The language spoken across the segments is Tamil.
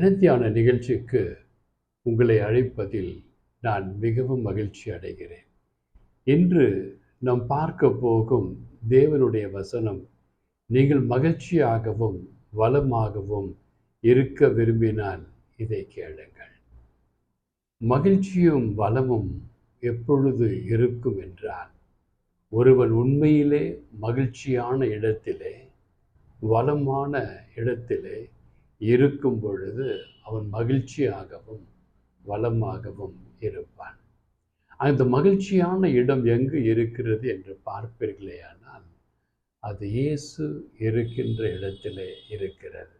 நேர்த்தியான நிகழ்ச்சிக்கு உங்களை அழைப்பதில் நான் மிகவும் மகிழ்ச்சி அடைகிறேன். இன்று நாம் பார்க்க போகும் தேவனுடைய வசனம் நீங்கள் மகிழ்ச்சியாகவும் வளமாகவும் இருக்க விரும்பினால் இதை கேளுங்கள். மகிழ்ச்சியும் வளமும் எப்பொழுது இருக்கும் என்றால் ஒருவன் உண்மையிலே மகிழ்ச்சியான இடத்திலே வளமான இடத்திலே இருக்கும் பொழுது அவன் மகிழ்ச்சியாகவும் வளமாகவும் இருப்பான். அந்த மகிழ்ச்சியான இடம் எங்கு இருக்கிறது என்று பார்ப்பீர்களேயானால் அது இயேசு இருக்கின்ற இடத்திலே இருக்கிறது.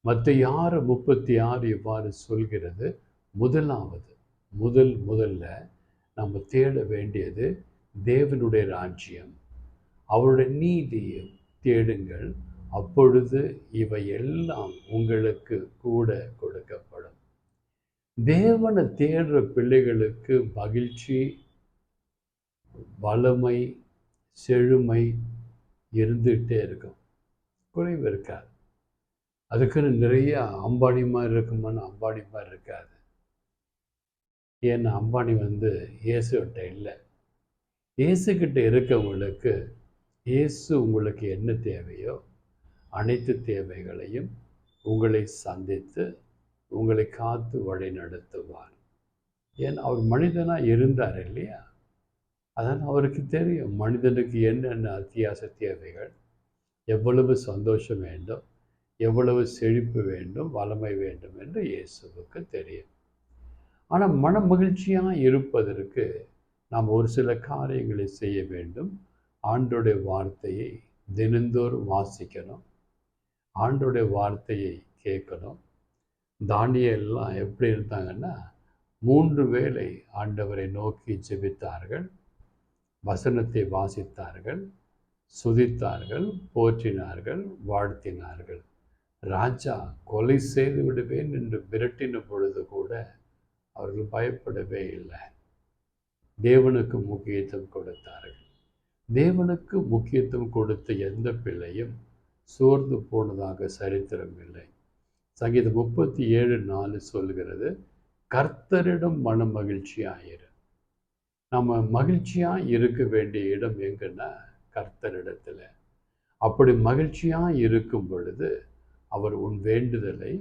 மற்ற யார் முப்பத்தி ஆறு இவ்வாறு சொல்கிறது முதலாவது முதல் முதல்ல நம்ம தேட வேண்டியது தேவனுடைய ராஜ்யம். அவருடைய நீதியை தேடுங்கள். அப்பொழுது இவை எல்லாம் உங்களுக்கு கூட கொடுக்கப்படும். தேவனை தேடுற பிள்ளைகளுக்கு மகிழ்ச்சி வளமை செழுமை இருந்துகிட்டே இருக்கும். குறைவு இருக்காது. அதுக்குன்னு நிறைய அம்பானி மாதிரி இருக்குமான்னு அம்பானி மாதிரி இருக்காது. ஏன்னா அம்பானி வந்து இயேசுகிட்ட இல்லை. இயேசுக்கிட்ட இருக்கவங்களுக்கு இயேசு உங்களுக்கு என்ன தேவையோ அனைத்து தேவைகளையும் உங்களை சந்தித்து உங்களை காத்து வழி நடத்துவார். ஏன்? அவர் மனிதனாக இருந்தார் இல்லையா? அதான் அவருக்கு தெரியும். மனிதனுக்கு என்னென்ன அத்தியாச தேவைகள்? எவ்வளவு சந்தோஷம் வேண்டும்? எவ்வளவு செழிப்பு வேண்டும்? வளமை வேண்டும் என்று இயேசுவுக்கு தெரியும். ஆனால் மன மகிழ்ச்சியாக இருப்பதற்கு நாம் ஒரு சில காரியங்களை செய்ய வேண்டும். ஆண்டோடைய வார்த்தையை தினந்தோறும் வாசிக்கணும். ஆண்டோடைய வார்த்தையை கேட்கணும். தானியெல்லாம் எப்படி இருந்தாங்கன்னா மூன்று வேளை ஆண்டவரை நோக்கி ஜெபித்தார்கள் வசனத்தை வாசித்தார்கள் சுதித்தார்கள் போற்றினார்கள் வாழ்த்தினார்கள். ராஜா கொலை செய்து விடுவேன் என்று விரட்டின பொழுது கூட அவர்கள் பயப்படவே இல்லை. தேவனுக்கு முக்கியத்துவம் கொடுத்தார்கள். தேவனுக்கு முக்கியத்துவம் கொடுத்த எந்த பிள்ளையும் சோர்ந்து போனதாக சரித்திரம் இல்லை சங்கீதம் முப்பத்தி ஏழு நாலு சொல்கிறது கர்த்தரிடம் மன மகிழ்ச்சியாயிரு. நம்ம மகிழ்ச்சியாக இருக்க வேண்டிய இடம் எங்கன்னா கர்த்தரிடத்தில். அப்படி மகிழ்ச்சியாக இருக்கும் பொழுது அவர் உன் வேண்டுதலை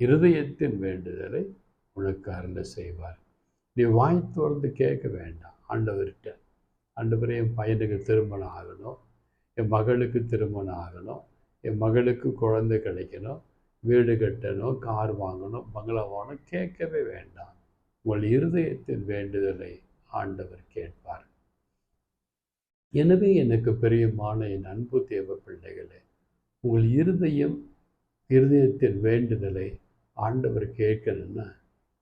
இருதயத்தின் வேண்டுதலை உனக்கு அருள செய்வார். நீ வாய் திறந்து கேட்க வேண்டாம் ஆண்டவர்கிட்ட. ஆண்டவரே என் பையனுக்கு திருமணம் ஆகணும். என் மகளுக்கு திருமணம் ஆகணும் என் மகளுக்கு குழந்தை கிடைக்கணும் வீடு கட்டணும் கார் வாங்கணும் பங்களா வாங்கணும் கேட்கவே வேண்டாம். உங்கள் இருதயத்தின் வேண்டுதலை ஆண்டவர் கேட்பார். எனவே எனக்கு பிரியமான என் அன்பு தேவ பிள்ளைகளே உங்கள் இருதயம் இருதயத்தின் வேண்டுதலை ஆண்டவர் கேட்கணும்னா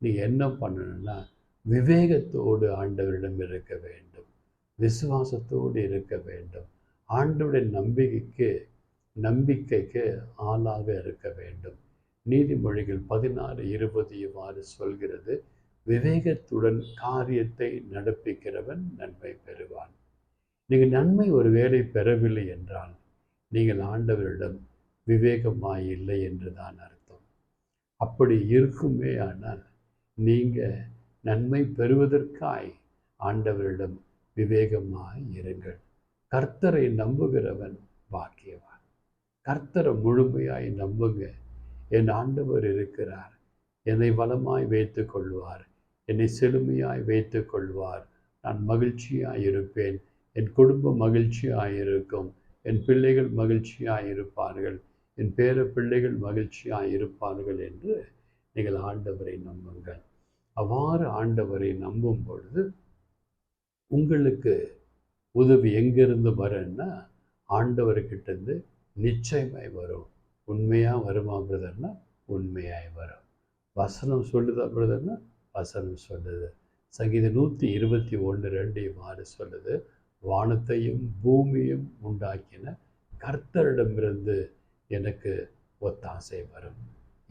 நீ என்ன பண்ணணும்னா விவேகத்தோடு ஆண்டவரிடம் இருக்க வேண்டும் விசுவாசத்தோடு இருக்க வேண்டும். ஆண்டவுடைய நம்பிக்கைக்கு நம்பிக்கைக்கு ஆளாக இருக்க வேண்டும். நீதிமொழிகள் பதினாறு இருபது இவ்வாறு சொல்கிறது விவேகத்துடன் காரியத்தை நடப்பிக்கிறவன் நன்மை பெறுவான். நீங்கள் நன்மை ஒரு வேலை பெறவில்லை என்றால் நீங்கள் ஆண்டவரிடம் விவேகமாய் இல்லை என்று தான் அர்த்தம். அப்படி இருக்குமே ஆனால் நீங்கள் நன்மை பெறுவதற்காய் ஆண்டவரிடம் விவேகமாய் இருங்கள். கர்த்தரை நம்புகிறவன் பாக்கியவான். கர்த்தரை முழுமையாய் நம்புங்க. என் ஆண்டவர் இருக்கிறார். என்னை வளமாய் வைத்து கொள்வார் என்னை செழுமையாய் வைத்து கொள்வார் நான் மகிழ்ச்சியாய் இருப்பேன். என் குடும்பம் மகிழ்ச்சியாய் இருக்கும். என் பிள்ளைகள் மகிழ்ச்சியாய் இருப்பார்கள். என் பேர பிள்ளைகள் மகிழ்ச்சியாய் இருப்பார்கள் என்று நீங்கள் ஆண்டவரை நம்புங்கள். அவ்வாறு ஆண்டவரை நம்பும் பொழுது உங்களுக்கு உதவி எங்கேருந்து வரும்னா ஆண்டவர்கிட்டேருந்து நிச்சயமாய் வரும். உண்மையாக வருமா பிரதர்னா உண்மையாய் வரும். வசனம் சொல்லுதா பிரதர்னா வசனம் சொல்லுது. சங்கீதம் நூற்றி இருபத்தி ஒன்று ரெண்டு இவ்வாறு சொல்லுது. வானத்தையும் பூமியும் உண்டாக்கின கர்த்தரிடமிருந்து எனக்கு ஒத்தாசை வரும்.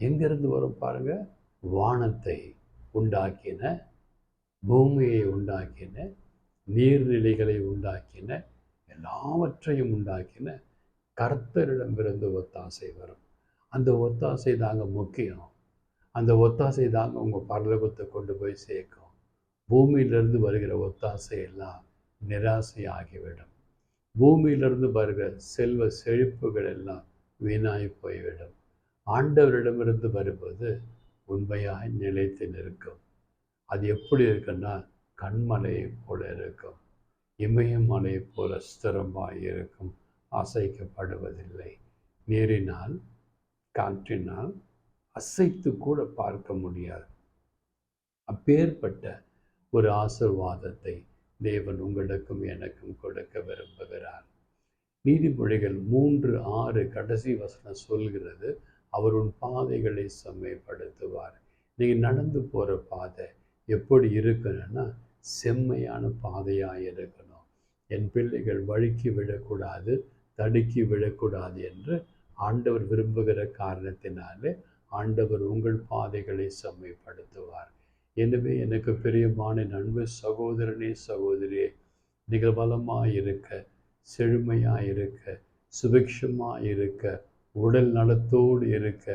எங்கேருந்து வரும் பாருங்கள் வானத்தை உண்டாக்கின பூமியை உண்டாக்கின நீர்நிலைகளை உண்டாக்கின எல்லாவற்றையும் உண்டாக்கின கர்த்தரிடமிருந்து ஒத்தாசை வரும். அந்த ஒத்தாசை தாங்க முக்கியம். அந்த ஒத்தாசை தாங்க உங்கள் பரலோகத்தை கொண்டு போய் சேர்க்கும். பூமியிலிருந்து வருகிற ஒத்தாசை எல்லாம் நிராசை ஆகிவிடும் பூமியிலிருந்து வருகிற செல்வ செழிப்புகள் எல்லாம் வீணாய் போய்விடும். ஆண்டவரிடமிருந்து வருவது உண்மையாக நிலைத்து நிற்கும். அது எப்படி இருக்குன்னா கண்மலையை போல இருக்கும். இமயமலை போல ஸ்திரமாய் இருக்கும் அசைக்கப்படுவதில்லை. நீரினால் காற்றினால் அசைத்து கூட பார்க்க முடியாது. அப்பேற்பட்ட ஒரு ஆசிர்வாதத்தை தேவன் உங்களுக்கும் எனக்கும் கொடுக்க விரும்புகிறார். நீதிமொழிகள் மூன்று ஆறு கடைசி வசனம் சொல்கிறது அவர் உன் பாதைகளை செம்மைப்படுத்துவார். நீங்கள் நடந்து போகிற பாதை எப்படி இருக்கணும்னா செம்மையான பாதையாக இருக்கணும். என் பிள்ளைகள் வழுக்கி விழக்கூடாது தடுக்கி விழக்கூடாது என்று ஆண்டவர் விரும்புகிற காரணத்தினாலே ஆண்டவர் உங்கள் பாதைகளை செம்மைப்படுத்துவார். எனவே எனக்கு பிரியமான நண்பு சகோதரனே சகோதரியே நீங்கள் பலமாக இருக்க செழுமையாக இருக்க சுபிக்ஷமாக இருக்க உடல் நலத்தோடு இருக்க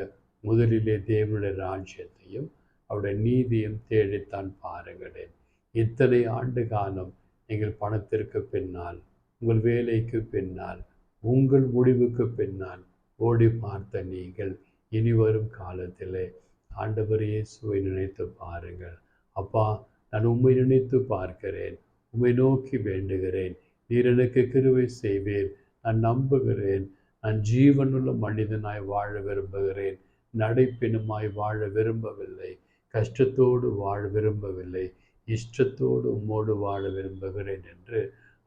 முதலிலே தேவனுடைய ராஜ்யத்தையும் அவருடைய நீதியும் தேடித்தான் பாருங்களேன். இத்தனை ஆண்டு காலம் நீங்கள் பணத்திற்கு பின்னால் உங்கள் வேலைக்கு பின்னால் உங்கள் முடிவுக்கு பின்னால் ஓடி பார்த்த நீங்கள் இனி வரும் காலத்திலே ஆண்டவர் இயேசுவை நினைத்து பாருங்கள். அப்பா நான் உண்மை நினைத்து பார்க்கிறேன். உண்மை நோக்கி வேண்டுகிறேன். நீர் எனக்கு கிருவை செய்வேன் நான் நம்புகிறேன். நான் ஜீவனுள்ள மனிதனாய் வாழ விரும்புகிறேன். நடைப்பினுமாய் வாழ விரும்பவில்லை. கஷ்டத்தோடு வாழ விரும்பவில்லை. இஷ்டத்தோடு உம்மோடு வாழ விரும்புகிறேன் என்று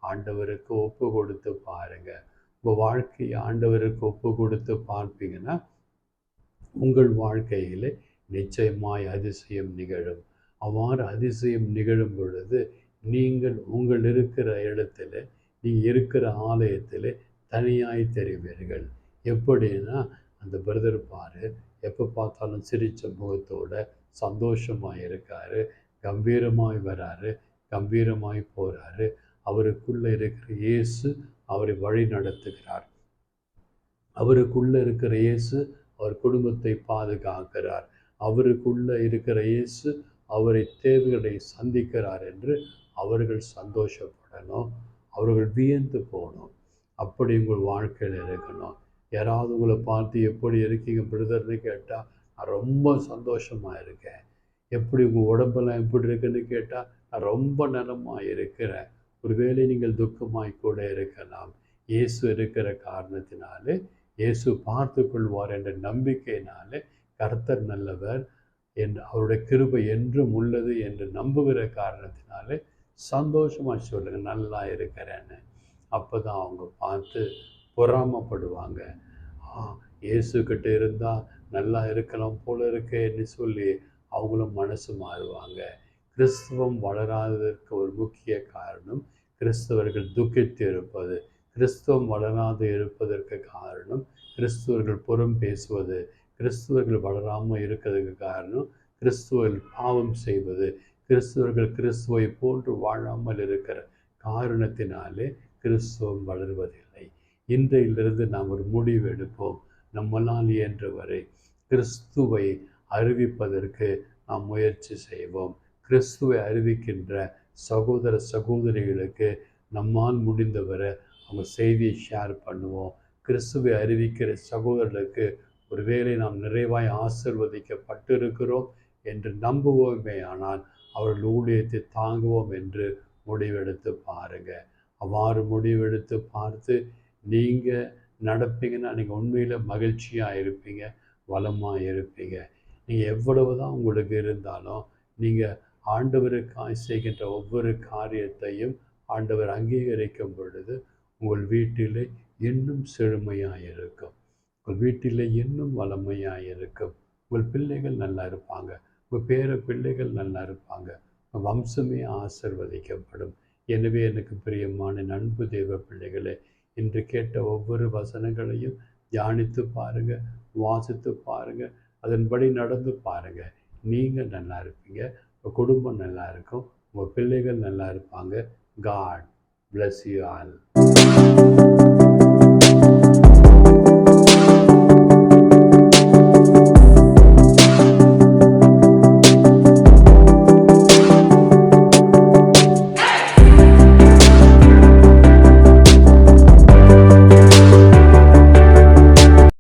ஆண்டவருக்கு ஒப்பு கொடுத்து பாருங்கள் உங்கள் வாழ்க்கையை ஆண்டவருக்கு ஒப்பு கொடுத்து பார்ப்பீங்கன்னா உங்கள் வாழ்க்கையில் நிச்சயமாய் அதிசயம் நிகழும். அவ்வாறு அதிசயம் நிகழும் பொழுது நீங்கள் உங்கள் இருக்கிற இடத்துல நீங்கள் இருக்கிற ஆலயத்தில் தனியாய் தெரிவீர்கள். எப்படின்னா அந்த பிரதர் பாரு எப்போ பார்த்தாலும் சிரித்த முகத்தோட சந்தோஷமாக இருக்கார். கம்பீரமாய் வராரு கம்பீரமாய் போகிறாரு அவருக்குள்ளே இருக்கிற இயேசு அவரை வழி நடத்துகிறார். அவருக்குள்ளே இருக்கிற இயேசு அவர் குடும்பத்தை பாதுகாக்கிறார். அவருக்குள்ளே இருக்கிற இயேசு அவரை தேவைகளை சந்திக்கிறார் என்று அவர்கள் சந்தோஷப்படணும். அவர்கள் வியந்து போகணும். அப்படி உங்கள் வாழ்க்கையில் இருக்கணும். யாராவது உங்களை பார்த்து எப்படி இருக்கீங்க பிரதர்னு கேட்டால் நான் ரொம்ப சந்தோஷமாக இருக்கேன். எப்படி உங்கள் உடம்பெல்லாம் எப்படி இருக்குன்னு கேட்டால் நான் ரொம்ப நலமாக இருக்கிறேன். ஒருவேளை நீங்கள் துக்கமாய் கூட இருக்கலாம். இயேசு இருக்கிற காரணத்தினாலே இயேசு பார்த்து கொள்வார் என்ற நம்பிக்கையினாலே கர்த்தர் நல்லவர் என்று அவருடைய கிருபை என்றும் உள்ளது என்று நம்புகிற காரணத்தினாலே சந்தோஷமாக சொல்லுங்கள் நல்லா இருக்கிறேன்னு. அப்போ தான் அவங்க பார்த்து பொறாமப்படுவாங்க. ஆ இயேசுக்கிட்ட இருந்தால் நல்லா இருக்கலாம் போல இருக்கேன்னு சொல்லி அவங்களும் மனசு மாறுவாங்க. கிறிஸ்துவம் வளராததற்கு ஒரு முக்கிய காரணம் கிறிஸ்தவர்கள் துக்கித்து இருப்பது. கிறிஸ்துவம் வளராது இருப்பதற்கு காரணம் கிறிஸ்துவர்கள் புறம் பேசுவது. கிறிஸ்துவர்கள் வளராமல் இருக்கிறதுக்கு காரணம் கிறிஸ்துவர்கள் பாவம் செய்வது. கிறிஸ்துவர்கள் கிறிஸ்துவை போன்று வாழாமல் இருக்கிற காரணத்தினாலே கிறிஸ்துவம் வளர்வதில்லை. இன்றையிலிருந்து நாம் ஒரு முடிவு எடுப்போம். நம்மளால் இயன்றவரை கிறிஸ்துவை அறிவிப்பதற்கு நாம் முயற்சி செய்வோம். கிறிஸ்துவை அறிவிக்கின்ற சகோதர சகோதரிகளுக்கு நம்மால் முடிந்தவரை அவங்க செய்தியை ஷேர் பண்ணுவோம். கிறிஸ்துவை அறிவிக்கிற சகோதரர்களுக்கு ஒருவேளை நாம் நிறைவாய் ஆசிர்வதிக்கப்பட்டிருக்கிறோம் என்று நம்புவோமே ஆனால் அவர்கள் ஊழியத்தை தாங்குவோம் என்று முடிவெடுத்து பாருங்கள் அவ்வாறு முடிவெடுத்து பார்த்து நீங்கள் நடப்பீங்கன்னா நீங்கள் உண்மையில் மகிழ்ச்சியாக இருப்பீங்க வளமாக இருப்பீங்க. நீங்கள் எவ்வளவு தான் உங்களுக்கு இருந்தாலும் நீங்கள் ஆண்டவருக்காய் செய்கின்ற ஒவ்வொரு காரியத்தையும் ஆண்டவர் அங்கீகரிக்கும் பொழுது உங்கள் வீட்டில் இன்னும் செழுமையாக இருக்கும் உங்கள் வீட்டில் இன்னும் வளமையாக இருக்கும் உங்கள் பிள்ளைகள் நல்லா இருப்பாங்க. உங்கள் பேர பிள்ளைகள் நல்லா இருப்பாங்க. உங்கள் வம்சமே ஆசிர்வதிக்கப்படும். எனவே எனக்கு பிரியமான நண்பு தெய்வ பிள்ளைகளே இன்று கேட்ட ஒவ்வொரு வசனங்களையும் தியானித்து பாருங்கள் வாசித்து பாருங்கள் அதன்படி நடந்து பாருங்கள் நீங்கள் நல்லா இருப்பீங்க. உங்கள் குடும்பம் நல்லா இருக்கும். உங்கள் பிள்ளைகள் நல்லா இருப்பாங்க. God bless you all